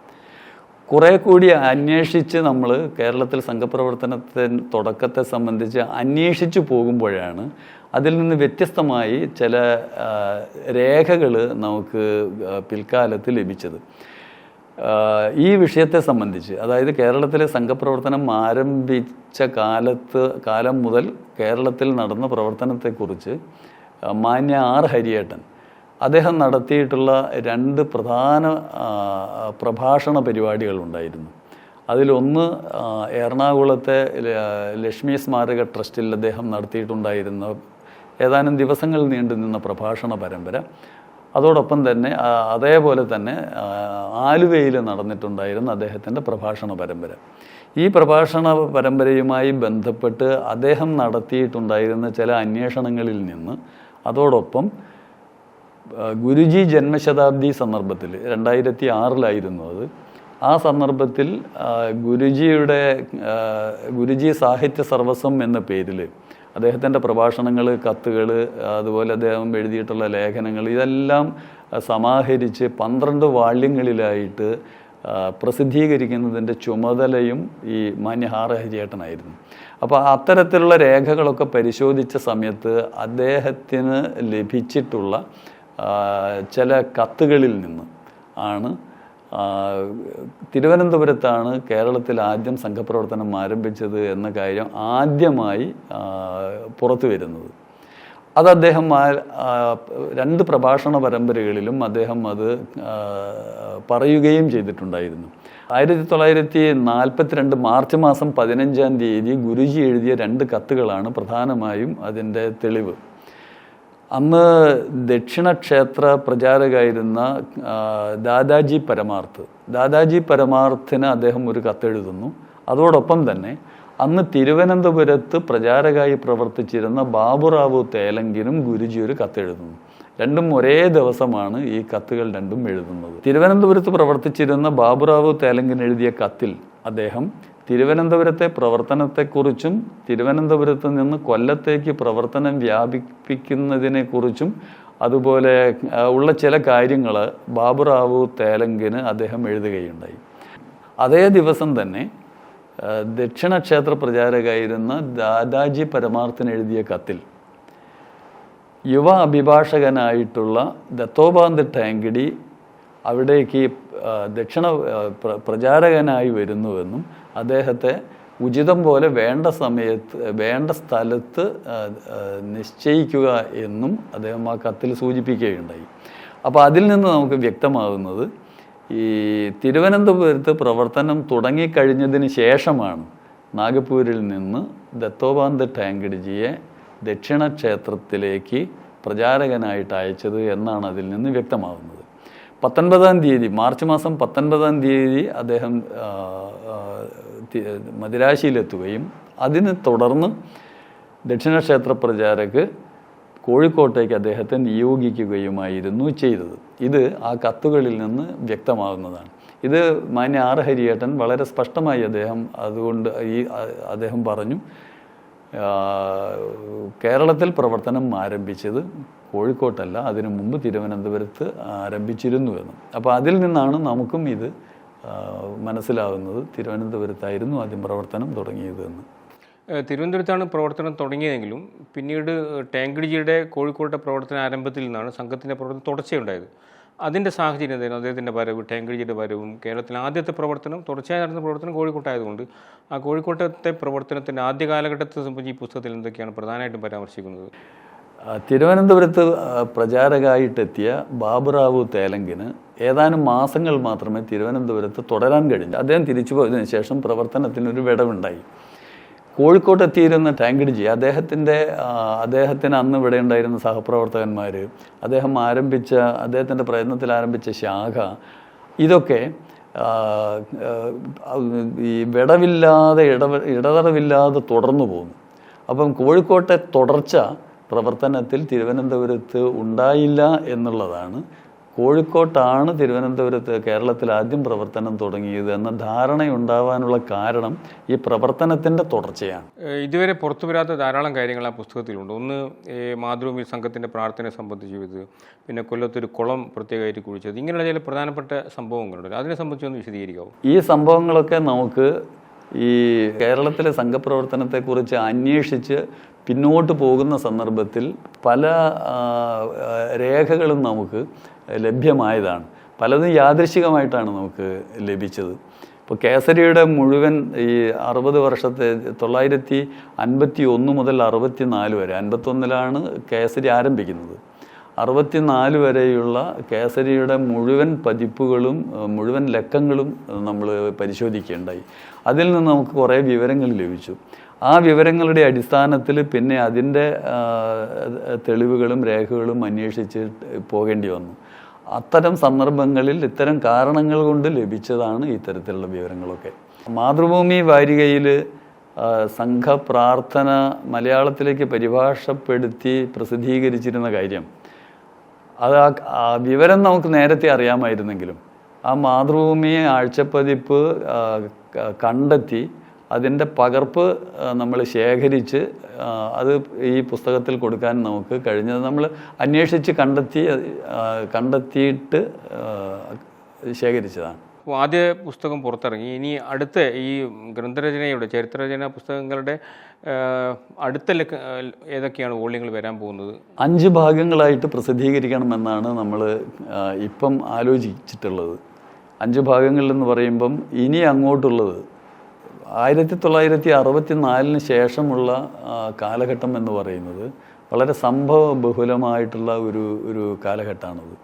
[SPEAKER 2] കുറേ കൂടി അന്വേഷിച്ച് നമ്മൾ കേരളത്തിൽ സംഘപ്രവർത്തനത്തിന് തുടക്കത്തെ സംബന്ധിച്ച് അന്വേഷിച്ച് പോകുമ്പോഴാണ് അതിൽ നിന്ന് വ്യത്യസ്തമായി ചില രേഖകൾ നമുക്ക് പിൽക്കാലത്ത് ലഭിച്ചത്. ഈ വിഷയത്തെ സംബന്ധിച്ച് അതായത് കേരളത്തിലെ സംഘപ്രവർത്തനം ആരംഭിച്ച കാലത്ത് കാലം മുതൽ കേരളത്തിൽ നടന്ന പ്രവർത്തനത്തെക്കുറിച്ച് മാന്യ ആർ ഹരിയേട്ടൻ അദ്ദേഹം നടത്തിയിട്ടുള്ള രണ്ട് പ്രധാന പ്രഭാഷണ പരിപാടികളുണ്ടായിരുന്നു അതിലൊന്ന് എറണാകുളത്തെ ലക്ഷ്മി സ്മാരക ട്രസ്റ്റിൽ അദ്ദേഹം നടത്തിയിട്ടുണ്ടായിരുന്ന ഏതാനും ദിവസങ്ങൾ നീണ്ടു നിന്ന പ്രഭാഷണ പരമ്പര. അതോടൊപ്പം തന്നെ അതേപോലെ തന്നെ ആലുവയിൽ നടന്നിട്ടുണ്ടായിരുന്ന അദ്ദേഹത്തിന്റെ പ്രഭാഷണ പരമ്പര. ഈ പ്രഭാഷണ പരമ്പരയുമായി ബന്ധപ്പെട്ട് അദ്ദേഹം നടത്തിയിട്ടുണ്ടായിരുന്ന ചില അന്വേഷണങ്ങളിൽ നിന്ന് അതോടൊപ്പം ഗുരുജി ജന്മശതാബ്ദി സന്ദർഭത്തിൽ രണ്ടായിരത്തി ആറിലായിരുന്നു അത് ആ സന്ദർഭത്തിൽ ഗുരുജിയുടെ ഗുരുജി സാഹിത്യ സർവസ്വം എന്ന പേരിൽ അദ്ദേഹത്തിന്റെ പ്രഭാഷണങ്ങൾ കത്തുകൾ അതുപോലെ അദ്ദേഹം എഴുതിയിട്ടുള്ള ലേഖനങ്ങൾ ഇതെല്ലാം സമാഹരിച്ച് പന്ത്രണ്ട് വാള്യങ്ങളിലായിട്ട് പ്രസിദ്ധീകരിക്കുന്നതിന്റെ ചുമതലയും ഈ മാന്യ ഹാറ ഹരിയേട്ടനായിരുന്നു അപ്പോൾ അത്തരത്തിലുള്ള രേഖകളൊക്കെ പരിശോധിച്ച സമയത്ത് അദ്ദേഹത്തിന് ലഭിച്ചിട്ടുള്ള ചില കത്തുകളിൽ നിന്ന് ആണ് തിരുവനന്തപുരത്താണ് കേരളത്തിൽ ആദ്യം സംഘപ്രവർത്തനം ആരംഭിച്ചത് എന്ന കാര്യം ആദ്യമായി പുറത്തു വരുന്നത്. അത് അദ്ദേഹം രണ്ട് പ്രഭാഷണ പരമ്പരകളിലും അദ്ദേഹം അത് പറയുകയും ചെയ്തിട്ടുണ്ടായിരുന്നു. ആയിരത്തി തൊള്ളായിരത്തി നാൽപ്പത്തിരണ്ട് മാർച്ച് മാസം പതിനഞ്ചാം തീയതി ഗുരുജി എഴുതിയ രണ്ട് കത്തുകളാണ് പ്രധാനമായും അതിന്റെ തെളിവ്. അന്ന് ദക്ഷിണ ക്ഷേത്ര പ്രചാരകായിരുന്ന ദാദാജി പരമാർത്ഥ്. ദാദാജി പരമാർത്ഥിന് അദ്ദേഹം ഒരു കത്തെഴുതുന്നു. അതോടൊപ്പം തന്നെ അന്ന് തിരുവനന്തപുരത്ത് പ്രചാരകായി പ്രവർത്തിച്ചിരുന്ന ബാബുറാവു തേലങ്കിനും ഗുരുജി ഒരു കത്തെഴുതുന്നു. രണ്ടും ഒരേ ദിവസമാണ് ഈ കത്തുകൾ രണ്ടും എഴുതുന്നത്. തിരുവനന്തപുരത്ത് പ്രവർത്തിച്ചിരുന്ന ബാബുറാവു തേലങ്കിന് എഴുതിയ കത്തിൽ അദ്ദേഹം തിരുവനന്തപുരത്തെ പ്രവർത്തനത്തെക്കുറിച്ചും തിരുവനന്തപുരത്ത് നിന്ന് കൊല്ലത്തേക്ക് പ്രവർത്തനം വ്യാപിപ്പിക്കുന്നതിനെക്കുറിച്ചും അതുപോലെ ഉള്ള ചില കാര്യങ്ങൾ ബാബുറാവു തേലങ്കിന് അദ്ദേഹം എഴുതുകയുണ്ടായി. അതേ ദിവസം തന്നെ ദക്ഷിണ ക്ഷേത്ര പ്രചാരകായിരുന്ന ദാദാജി പരമാർത്ഥൻ എഴുതിയ കത്തിൽ യുവ അഭിഭാഷകനായിട്ടുള്ള ദത്തോപാന്ത് ടാങ്കിടി അവിടേക്ക് ദക്ഷിണ പ്രചാരകനായി വരുന്നുവെന്നും അദ്ദേഹത്തെ ഉചിതം പോലെ വേണ്ട സമയത്ത് വേണ്ട സ്ഥലത്ത് നിശ്ചയിക്കുക എന്നും അദ്ദേഹം ആ കത്തിൽ സൂചിപ്പിക്കുകയുണ്ടായി. അപ്പോൾ അതിൽ നിന്ന് നമുക്ക് വ്യക്തമാകുന്നത് ഈ തിരുവനന്തപുരത്ത് പ്രവർത്തനം തുടങ്ങിക്കഴിഞ്ഞതിന് ശേഷമാണ് നാഗപ്പൂരിൽ നിന്ന് ദത്തോപാന്ത് ടാങ്കിഡിജിയെ ദക്ഷിണ ക്ഷേത്രത്തിലേക്ക് പ്രചാരകനായിട്ട് അയച്ചത് എന്നാണ് അതിൽ നിന്ന് വ്യക്തമാകുന്നത്. പത്തൊൻപതാം തീയതി മാർച്ച് മാസം പത്തൊൻപതാം തീയതി അദ്ദേഹം മദിരാശിയിലെത്തുകയും അതിന് തുടർന്ന് ദക്ഷിണക്ഷേത്ര പ്രചാരക്ക് കോഴിക്കോട്ടേക്ക് അദ്ദേഹത്തെ നിയോഗിക്കുകയുമായിരുന്നു ചെയ്തത്. ഇത് ആ കത്തുകളിൽ നിന്ന് വ്യക്തമാകുന്നതാണ്. ഇത് മാന്യ ആർ ഹരിയേട്ടൻ വളരെ സ്പഷ്ടമായി അദ്ദേഹം അതുകൊണ്ട് ഈ അദ്ദേഹം പറഞ്ഞു കേരളത്തിൽ പ്രവർത്തനം ആരംഭിച്ചത് കോഴിക്കോട്ടല്ല അതിനു മുമ്പ് തിരുവനന്തപുരത്ത് ആരംഭിച്ചിരുന്നു എന്ന്. അപ്പോൾ അതിൽ നിന്നാണ് നമുക്കും ഇത് മനസ്സിലാകുന്നത് തിരുവനന്തപുരത്തായിരുന്നു ആദ്യം പ്രവർത്തനം തുടങ്ങിയത് എന്ന്.
[SPEAKER 1] തിരുവനന്തപുരത്താണ് പ്രവർത്തനം തുടങ്ങിയതെങ്കിലും പിന്നീട് ടാങ്കിഡിജിയുടെ കോഴിക്കോട്ടെ പ്രവർത്തന ആരംഭത്തിൽ നിന്നാണ് സംഘത്തിന്റെ പ്രവർത്തനം തുടർച്ചയുണ്ടായത്. അതിന്റെ സാഹചര്യം എന്തായിരുന്നു? അദ്ദേഹത്തിന്റെ വരവ് ടാങ്കിഡിജിയുടെ വരവും കേരളത്തിലെ ആദ്യത്തെ പ്രവർത്തനം തുടർച്ചയായി നടന്ന പ്രവർത്തനം കോഴിക്കോട്ടായതുകൊണ്ട് ആ കോഴിക്കോട്ടത്തെ പ്രവർത്തനത്തിന്റെ ആദ്യ കാലഘട്ടത്തെ സംബന്ധിച്ച് ഈ പുസ്തകത്തിൽ എന്തൊക്കെയാണ് പ്രധാനമായിട്ടും പരാമർശിക്കുന്നത്?
[SPEAKER 2] തിരുവനന്തപുരത്ത് പ്രചാരകായിട്ടെത്തിയ ബാബുറാവു തേലങ്കിന് ഏതാനും മാസങ്ങൾ മാത്രമേ തിരുവനന്തപുരത്ത് തുടരാൻ കഴിഞ്ഞു. അദ്ദേഹം തിരിച്ചു പോയതിനു ശേഷം പ്രവർത്തനത്തിനൊരു വിടവുണ്ടായി. കോഴിക്കോട്ട് എത്തിയിരുന്ന ടാങ്കിഡിജി അദ്ദേഹത്തിന്റെ അദ്ദേഹത്തിന് അന്ന് ഇവിടെ ഉണ്ടായിരുന്ന സഹപ്രവർത്തകന്മാർ അദ്ദേഹം ആരംഭിച്ച അദ്ദേഹത്തിന്റെ പ്രയത്നത്തിൽ ആരംഭിച്ച ശാഖ ഇതൊക്കെ ഈ വിടവില്ലാതെ ഇടവ ഇടതടവില്ലാതെ തുടർന്നു പോകുന്നു അപ്പം കോഴിക്കോട്ടെ തുടർച്ച പ്രവർത്തനത്തിൽ തിരുവനന്തപുരത്ത് ഉണ്ടായില്ല എന്നുള്ളതാണ് കോഴിക്കോട്ടാണ് തിരുവനന്തപുരത്ത് കേരളത്തിൽ ആദ്യം പ്രവർത്തനം തുടങ്ങിയത് എന്ന ധാരണയുണ്ടാവാനുള്ള കാരണം ഈ പ്രവർത്തനത്തിന്റെ തുടർച്ചയാണ്.
[SPEAKER 1] ഇതുവരെ പുറത്തു വരാത്ത ധാരാളം കാര്യങ്ങൾ ആ പുസ്തകത്തിലുണ്ട്. ഒന്ന് മാതൃഭൂമി സംഘത്തിന്റെ പ്രാർത്ഥനയെ സംബന്ധിച്ചത് പിന്നെ കൊല്ലത്തൊരു കുളം പ്രത്യേകമായിട്ട് കുഴിച്ചത്. ഇങ്ങനെയുള്ള ചില പ്രധാനപ്പെട്ട സംഭവങ്ങളുണ്ട്. അതിനെ സംബന്ധിച്ച് ഒന്ന് വിശദീകരിക്കാവും?
[SPEAKER 2] ഈ സംഭവങ്ങളൊക്കെ നമുക്ക് ഈ കേരളത്തിലെ സംഘപ്രവർത്തനത്തെക്കുറിച്ച് അന്വേഷിച്ച് പിന്നോട്ട് പോകുന്ന സന്ദർഭത്തിൽ പല രേഖകളും നമുക്ക് ലഭ്യമായതാണ്. പലതും യാദൃശികമായിട്ടാണ് നമുക്ക് ലഭിച്ചത്. ഇപ്പോൾ കേസരിയുടെ മുഴുവൻ ഈ അറുപത് വർഷത്തെ തൊള്ളായിരത്തി അൻപത്തി ഒന്ന് മുതൽ അറുപത്തി നാല് വരെ അൻപത്തൊന്നിലാണ് കേസരി ആരംഭിക്കുന്നത്. അറുപത്തിനാല് വരെയുള്ള കേസരിയുടെ മുഴുവൻ പതിപ്പുകളും മുഴുവൻ ലക്കങ്ങളും നമ്മൾ പരിശോധിക്കുകയുണ്ടായി അതിൽ നിന്ന് നമുക്ക് കുറേ വിവരങ്ങൾ ലഭിച്ചു. ആ വിവരങ്ങളുടെ അടിസ്ഥാനത്തിൽ പിന്നെ അതിന്റെ തെളിവുകളും രേഖകളും അന്വേഷിച്ച് പോകേണ്ടി വന്നു. അത്തരം സന്ദർഭങ്ങളിൽ ഇത്തരം കാരണങ്ങൾ കൊണ്ട് ലഭിച്ചതാണ് ഇത്തരത്തിലുള്ള വിവരങ്ങളൊക്കെ. മാതൃഭൂമി വാരികയിൽ സംഘപ്രാർത്ഥന മലയാളത്തിലേക്ക് പരിഭാഷപ്പെടുത്തി പ്രസിദ്ധീകരിച്ചിരുന്ന കാര്യം. അത് ആ വിവരം നമുക്ക് നേരത്തെ അറിയാമായിരുന്നെങ്കിലും ആ മാതൃഭൂമി ആഴ്ചപ്പതിപ്പ് കണ്ടെത്തി അതിന്റെ പകർപ്പ് നമ്മൾ ശേഖരിച്ച് അത് ഈ പുസ്തകത്തിൽ കൊടുക്കാൻ നമുക്ക് കഴിഞ്ഞത് നമ്മൾ അന്വേഷിച്ച് കണ്ടെത്തി കണ്ടെത്തിയിട്ട് ശേഖരിച്ചതാണ്.
[SPEAKER 1] അപ്പോൾ ആദ്യ പുസ്തകം പുറത്തിറങ്ങി. ഇനി അടുത്ത ഈ ഗ്രന്ഥരചനയുടെ ചരിത്രരചന പുസ്തകങ്ങളുടെ അടുത്ത ഏതൊക്കെയാണ് വോള്യങ്ങൾ വരാൻ പോകുന്നത്?
[SPEAKER 2] അഞ്ച് ഭാഗങ്ങളായിട്ട് പ്രസിദ്ധീകരിക്കണമെന്നാണ് നമ്മൾ ഇപ്പം ആലോചിച്ചിട്ടുള്ളത്. അഞ്ച് ഭാഗങ്ങളെന്ന് പറയുമ്പം ഇനി അങ്ങോട്ടുള്ളത് ആയിരത്തി തൊള്ളായിരത്തി അറുപത്തി നാലിന് ശേഷമുള്ള കാലഘട്ടം എന്ന് പറയുന്നത് വളരെ സംഭവ ബഹുലമായിട്ടുള്ള ഒരു ഒരു കാലഘട്ടമാണത്.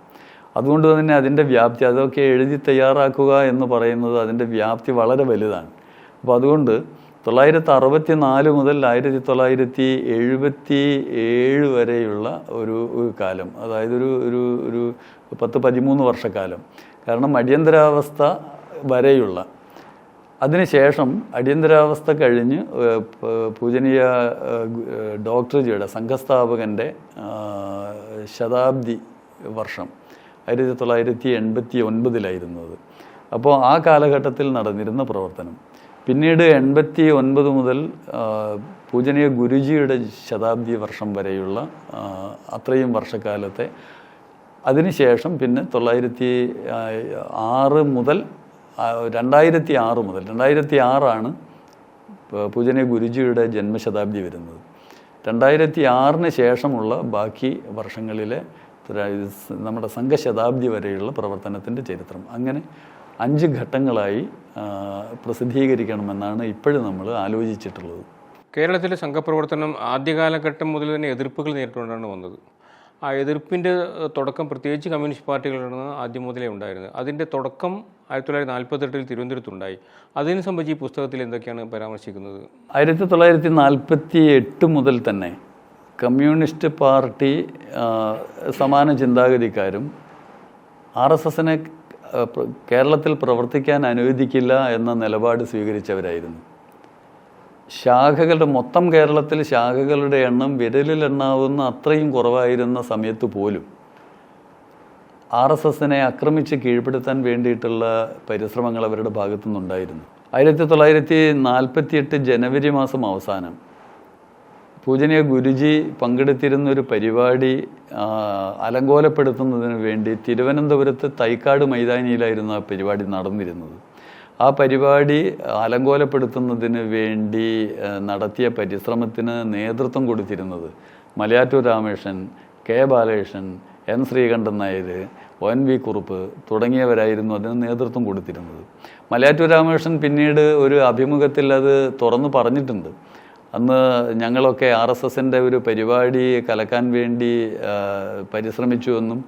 [SPEAKER 2] അതുകൊണ്ട് തന്നെ അതിന്റെ വ്യാപ്തി അതൊക്കെ എഴുതി തയ്യാറാക്കുക എന്ന് പറയുന്നത് അതിന്റെ വ്യാപ്തി വളരെ വലുതാണ്. അപ്പോൾ അതുകൊണ്ട് തൊള്ളായിരത്തി അറുപത്തി നാല് മുതൽ ആയിരത്തി തൊള്ളായിരത്തി എഴുപത്തി ഏഴ് വരെയുള്ള ഒരു കാലം. അതായത് ഒരു ഒരു ഒരു പത്ത് പതിമൂന്ന് വർഷക്കാലം. കാരണം അടിയന്തരാവസ്ഥ വരെയുള്ള അതിനുശേഷം അടിയന്തരാവസ്ഥ കഴിഞ്ഞ് പൂജനീയ ഡോക്ടർജിയുടെ സംഘസ്ഥാപകന്റെ ശതാബ്ദി വർഷം ആയിരത്തി തൊള്ളായിരത്തി എൺപത്തി ഒൻപതിലായിരുന്നത് അപ്പോൾ ആ കാലഘട്ടത്തിൽ നടന്നിരുന്ന പ്രവർത്തനം. പിന്നീട് എൺപത്തി ഒൻപത് മുതൽ പൂജനീയ ഗുരുജിയുടെ ശതാബ്ദി വർഷം വരെയുള്ള അത്രയും വർഷക്കാലത്തെ. അതിനുശേഷം പിന്നെ തൊള്ളായിരത്തി ആറ് മുതൽ രണ്ടായിരത്തി ആറ് മുതൽ രണ്ടായിരത്തി ആറാണ് പൂജനീയ ഗുരുജിയുടെ ജന്മശതാബ്ദി വരുന്നത്. രണ്ടായിരത്തി ആറിന് ശേഷമുള്ള ബാക്കി വർഷങ്ങളിലെ നമ്മുടെ സംഘശതാബ്ദി വരെയുള്ള പ്രവർത്തനത്തിന്റെ ചരിത്രം. അങ്ങനെ അഞ്ച് ഘട്ടങ്ങളായി പ്രസിദ്ധീകരിക്കണമെന്നാണ് ഇപ്പോഴും നമ്മൾ ആലോചിച്ചിട്ടുള്ളത്.
[SPEAKER 1] കേരളത്തിലെ സംഘപ്രവർത്തനം ആദ്യ കാലഘട്ടം മുതൽ തന്നെ എതിർപ്പുകൾ നേരിട്ടുകൊണ്ടാണ് വന്നത്. ആ എതിർപ്പിന്റെ തുടക്കം പ്രത്യേകിച്ച് കമ്മ്യൂണിസ്റ്റ് പാർട്ടികളാണ് ആദ്യം മുതലേ ഉണ്ടായിരുന്നത്. അതിന്റെ തുടക്കം ആയിരത്തി തൊള്ളായിരത്തി നാൽപ്പത്തെട്ടിൽ തിരുവനന്തപുരത്തുണ്ടായി. അതിനെ സംബന്ധിച്ച് ഈ പുസ്തകത്തിൽ എന്തൊക്കെയാണ് പരാമർശിക്കുന്നത്?
[SPEAKER 2] ആയിരത്തി തൊള്ളായിരത്തി നാൽപ്പത്തി എട്ട് മുതൽ തന്നെ കമ്മ്യൂണിസ്റ്റ് പാർട്ടി സമാന ചിന്താഗതിക്കാരും ആർ എസ് എസിനെ കേരളത്തിൽ പ്രവർത്തിക്കാൻ അനുവദിക്കില്ല എന്ന നിലപാട് സ്വീകരിച്ചവരായിരുന്നു. ശാഖകളുടെ മൊത്തം കേരളത്തിൽ ശാഖകളുടെ എണ്ണം വിരലിൽ എണ്ണാവുന്ന അത്രയും കുറവായിരുന്ന സമയത്ത് പോലും ആർ എസ് എസിനെ ആക്രമിച്ച് കീഴ്പ്പെടുത്താൻ വേണ്ടിയിട്ടുള്ള പരിശ്രമങ്ങൾ അവരുടെ ഭാഗത്തു നിന്നുണ്ടായിരുന്നു ആയിരത്തി തൊള്ളായിരത്തി നാൽപ്പത്തിയെട്ട് ജനുവരി മാസം അവസാനം പൂജനീയ ഗുരുജി പങ്കെടുത്തിരുന്ന ഒരു പരിപാടി അലങ്കോലപ്പെടുത്തുന്നതിന് വേണ്ടി തിരുവനന്തപുരത്ത് തൈക്കാട് മൈതാനിയിലായിരുന്നു ആ പരിപാടി നടന്നിരുന്നത്. ആ പരിപാടി അലങ്കോലപ്പെടുത്തുന്നതിന് വേണ്ടി നടത്തിയ പരിശ്രമത്തിന് നേതൃത്വം കൊടുത്തിരുന്നത് Malayattoor Rameshan K Balakrishnan N Sreekantan Nair O N V Kurup തുടങ്ങിയവരായിരുന്നു അതിന് നേതൃത്വം കൊടുത്തിരുന്നത്. മലയാറ്റൂർ രാമകൃഷ്ണൻ പിന്നീട് ഒരു അഭിമുഖത്തിൽ അത് തുറന്നു പറഞ്ഞിട്ടുണ്ട്. അന്ന് ഞങ്ങളൊക്കെ ആർ എസ് എസിന്റെ ഒരു പരിപാടി കലക്കാൻ വേണ്ടി പരിശ്രമിച്ചുവെന്നും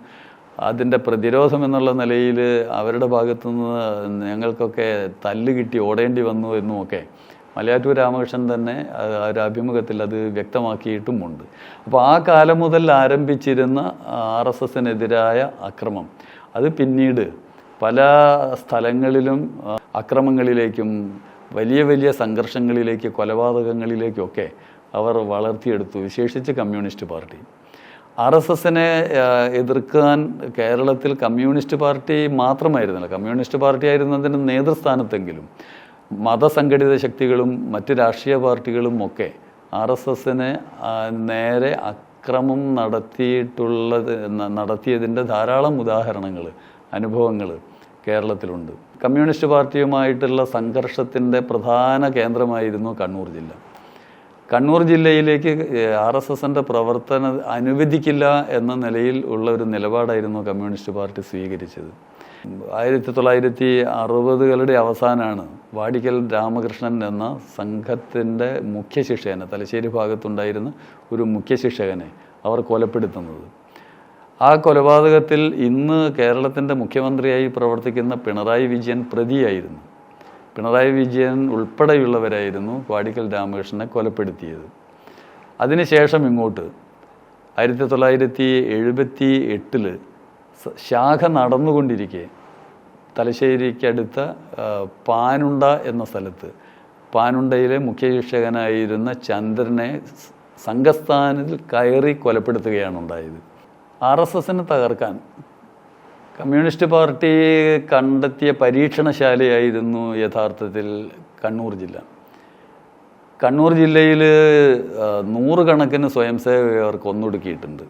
[SPEAKER 2] അതിന്റെ പ്രതിരോധം എന്നുള്ള നിലയിൽ അവരുടെ ഭാഗത്തുനിന്ന് ഞങ്ങൾക്കൊക്കെ തല്ല് കിട്ടി ഓടേണ്ടി വന്നു എന്നുമൊക്കെ മലയാറ്റൂർ രാമകൃഷ്ണൻ തന്നെ ഒരു അഭിമുഖത്തിൽ അത് വ്യക്തമാക്കിയിട്ടുമുണ്ട്. അപ്പോൾ ആ കാലം മുതൽ ആരംഭിച്ചിരുന്ന ആർ എസ് എസിനെതിരായ അക്രമം. അത് പിന്നീട് പല സ്ഥലങ്ങളിലും അക്രമങ്ങളിലേക്കും വലിയ വലിയ സംഘർഷങ്ങളിലേക്ക് കൊലപാതകങ്ങളിലേക്കൊക്കെ അവർ വളർത്തിയെടുത്തു. വിശേഷിച്ച് കമ്മ്യൂണിസ്റ്റ് പാർട്ടി. ആർ എസ് എസിനെ എതിർക്കാൻ കേരളത്തിൽ കമ്മ്യൂണിസ്റ്റ് പാർട്ടി മാത്രമായിരുന്നില്ല. കമ്മ്യൂണിസ്റ്റ് പാർട്ടി ആയിരുന്നതിന് നേതൃസ്ഥാനത്തെങ്കിലും മതസംഘടിത ശക്തികളും മറ്റ് രാഷ്ട്രീയ പാർട്ടികളും ഒക്കെ ആർ എസ് എസിനെ നേരെ അക്രമം നടത്തിയിട്ടുള്ളത് നടത്തിയതിന്റെ ധാരാളം ഉദാഹരണങ്ങൾ അനുഭവങ്ങൾ കേരളത്തിലുണ്ട്. കമ്മ്യൂണിസ്റ്റ് പാർട്ടിയുമായിട്ടുള്ള സംഘർഷത്തിന്റെ പ്രധാന കേന്ദ്രമായിരുന്നു കണ്ണൂർ ജില്ല. കണ്ണൂർ ജില്ലയിലേക്ക് ആർ എസ് എസിന്റെ പ്രവർത്തനം അനുവദിക്കില്ല എന്ന നിലയിൽ ഉള്ള ഒരു നിലപാടായിരുന്നു കമ്മ്യൂണിസ്റ്റ് പാർട്ടി സ്വീകരിച്ചത്. ആയിരത്തി തൊള്ളായിരത്തി അറുപതുകളുടെ അവസാനമാണ് വാടിക്കൽ രാമകൃഷ്ണൻ എന്ന സംഘത്തിന്റെ മുഖ്യ ശിക്ഷകനെ തലശ്ശേരി ഭാഗത്തുണ്ടായിരുന്ന ഒരു മുഖ്യ ശിക്ഷകനെ അവർ കൊലപ്പെടുത്തുന്നത്. ആ കൊലപാതകത്തിൽ ഇന്ന് കേരളത്തിന്റെ മുഖ്യമന്ത്രിയായി പ്രവർത്തിക്കുന്ന പിണറായി വിജയൻ പ്രതിയായിരുന്നു. പിണറായി വിജയൻ ഉൾപ്പെടെയുള്ളവരായിരുന്നു വാടിക്കൽ രാമകൃഷ്ണനെ കൊലപ്പെടുത്തിയത്. അതിനുശേഷം ഇങ്ങോട്ട് ആയിരത്തി തൊള്ളായിരത്തി എഴുപത്തി എട്ടിൽ ശാഖ നടന്നുകൊണ്ടിരിക്കെ. തലശ്ശേരിക്കടുത്ത പാനുണ്ട എന്ന സ്ഥലത്ത്. പാനുണ്ടയിലെ മുഖ്യ ശിക്ഷകനായിരുന്ന ചന്ദ്രനെ സംഘസ്ഥാനത്തിൽ കയറി കൊലപ്പെടുത്തുകയാണ് ഉണ്ടായത് ആർ എസ് എസിനെ തകർക്കാൻ കമ്മ്യൂണിസ്റ്റ് പാർട്ടി കണ്ടെത്തിയ പരീക്ഷണശാലയായിരുന്നു യഥാർത്ഥത്തിൽ കണ്ണൂർ ജില്ല. കണ്ണൂർ ജില്ലയിൽ നൂറുകണക്കിന് സ്വയം സേവകർ കൊന്നൊടുക്കിയിട്ടുണ്ട്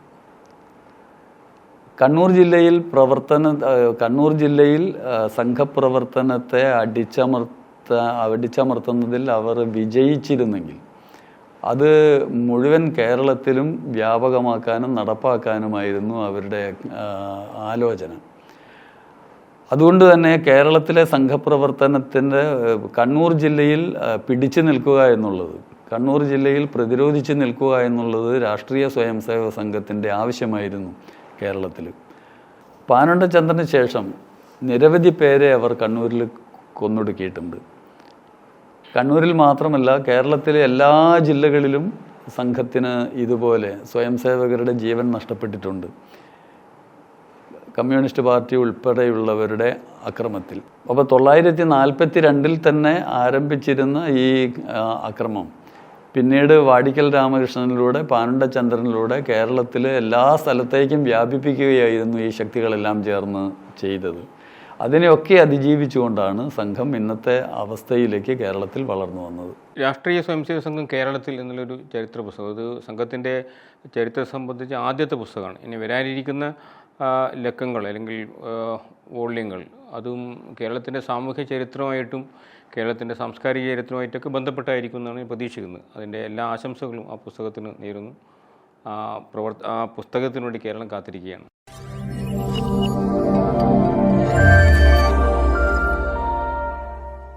[SPEAKER 2] കണ്ണൂർ ജില്ലയിൽ പ്രവർത്തന കണ്ണൂർ ജില്ലയിൽ സംഘപ്രവർത്തനത്തെ അടിച്ചമർത്ത അടിച്ചമർത്തുന്നതിൽ അവർ വിജയിച്ചിരുന്നെങ്കിൽ അത് മുഴുവൻ കേരളത്തിലും വ്യാപകമാക്കാനും നടപ്പാക്കാനുമായിരുന്നു അവരുടെ ആലോചന. അതുകൊണ്ട് തന്നെ കേരളത്തിലെ സംഘപ്രവർത്തനത്തിന്റെ കണ്ണൂർ ജില്ലയിൽ പിടിച്ചു നിൽക്കുക എന്നുള്ളത് കണ്ണൂർ ജില്ലയിൽ പ്രതിരോധിച്ച് നിൽക്കുക എന്നുള്ളത് രാഷ്ട്രീയ സ്വയം സേവക സംഘത്തിന്റെ ആവശ്യമായിരുന്നു കേരളത്തിൽ. പാനണ്ട ചന്ദ്രന് ശേഷം നിരവധി പേരെ അവർ കണ്ണൂരിൽ കൊന്നൊടുക്കിയിട്ടുണ്ട്. കണ്ണൂരിൽ മാത്രമല്ല കേരളത്തിലെ എല്ലാ ജില്ലകളിലും സംഘത്തിന് ഇതുപോലെ സ്വയംസേവകരുടെ ജീവൻ നഷ്ടപ്പെട്ടിട്ടുണ്ട്. കമ്മ്യൂണിസ്റ്റ് പാർട്ടി ഉൾപ്പെടെയുള്ളവരുടെ അക്രമത്തിൽ. അപ്പോൾ തൊള്ളായിരത്തി നാൽപ്പത്തി രണ്ടിൽ തന്നെ ആരംഭിച്ചിരുന്ന ഈ അക്രമം. പിന്നീട് വാടിക്കൽ രാമകൃഷ്ണനിലൂടെ പാനുണ്ട ചന്ദ്രനിലൂടെ കേരളത്തിലെ എല്ലാ സ്ഥലത്തേക്കും വ്യാപിപ്പിക്കുകയായിരുന്നു ഈ ശക്തികളെല്ലാം ചേർന്ന് ചെയ്തത്. അതിനെയൊക്കെ അതിജീവിച്ചുകൊണ്ടാണ് സംഘം ഇന്നത്തെ അവസ്ഥയിലേക്ക് കേരളത്തിൽ വളർന്നു വന്നത്.
[SPEAKER 1] രാഷ്ട്രീയ സ്വയംസേവക സംഘം കേരളത്തിൽ എന്നുള്ളൊരു ചരിത്ര പുസ്തകം. അത് സംഘത്തിന്റെ ചരിത്രം സംബന്ധിച്ച് ആദ്യത്തെ പുസ്തകമാണ്. ഇനി വരാനിരിക്കുന്ന ലക്കങ്ങൾ അല്ലെങ്കിൽ വോള്യങ്ങൾ. അതും കേരളത്തിന്റെ സാമൂഹ്യ ചരിത്രമായിട്ടും കേരളത്തിന്റെ സാംസ്കാരിക ചരിത്രമായിട്ടൊക്കെ ബന്ധപ്പെട്ടായിരിക്കും എന്നാണ് പ്രതീക്ഷിക്കുന്നത്. അതിന്റെ എല്ലാ ആശംസകളും ആ പുസ്തകത്തിന് നേരുന്നു. ആ പ്രവർത്ത ആ പുസ്തകത്തിനു വേണ്ടി കേരളം കാത്തിരിക്കുകയാണ്.